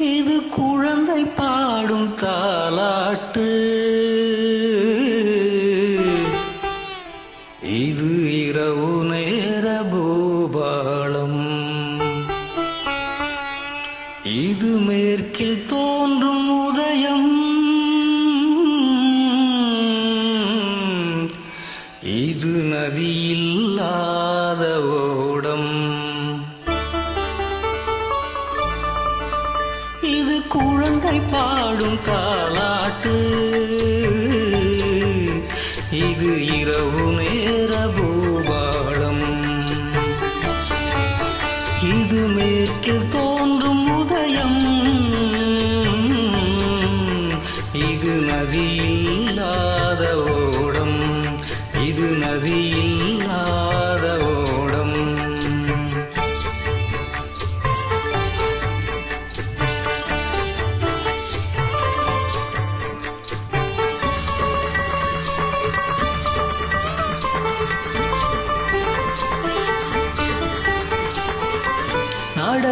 இது குழந்தை பாடும் தாலாட்டு. இது இரவு நேர பூபாலம். இது மேற்கில் தோன்றும் உதயம். இது நதியில்லாத இது குழந்தை பாடும் தாலாட்டு இது இரவு நேரபு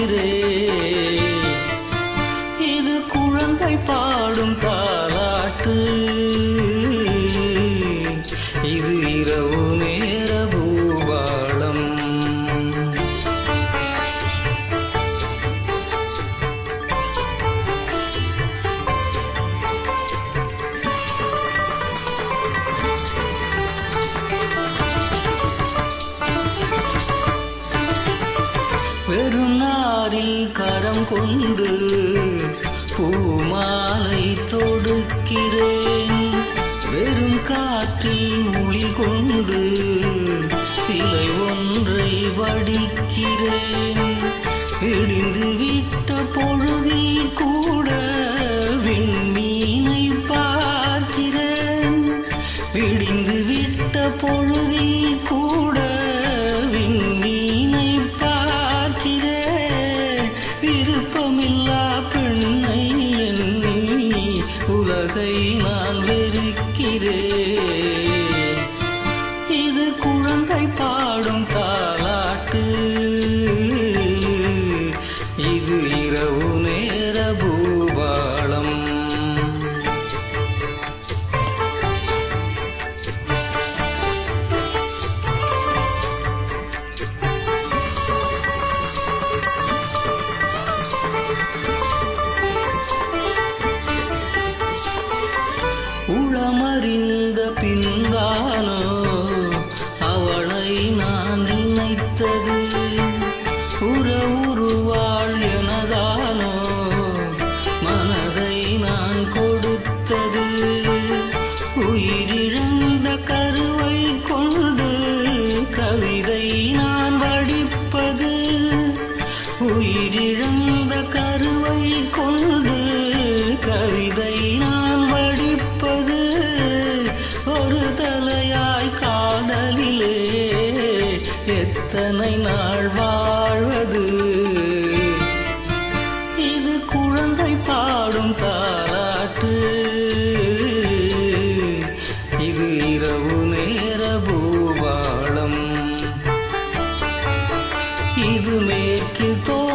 வாழ்கிறேன் இது குழந்தை பாடும் தாலாட்டு. இது இரவு நேர பூபாலம். வெறுநாரில் கரம் கொண்டு பூமாலை தொடுக்கிறேன். வெறும் காற்றில் ஒளி கொண்டு சிலை ஒன்றை வடிக்கிறேன். இடிந்து விட்ட பொழுதில் கூட விண்மீனை நிறு உயிரிழந்த கருவை கொண்டு கவிதை நான் வடிப்பது ஒரு தலையாய் காதலிலே எத்தனை நாள் மேற்கில்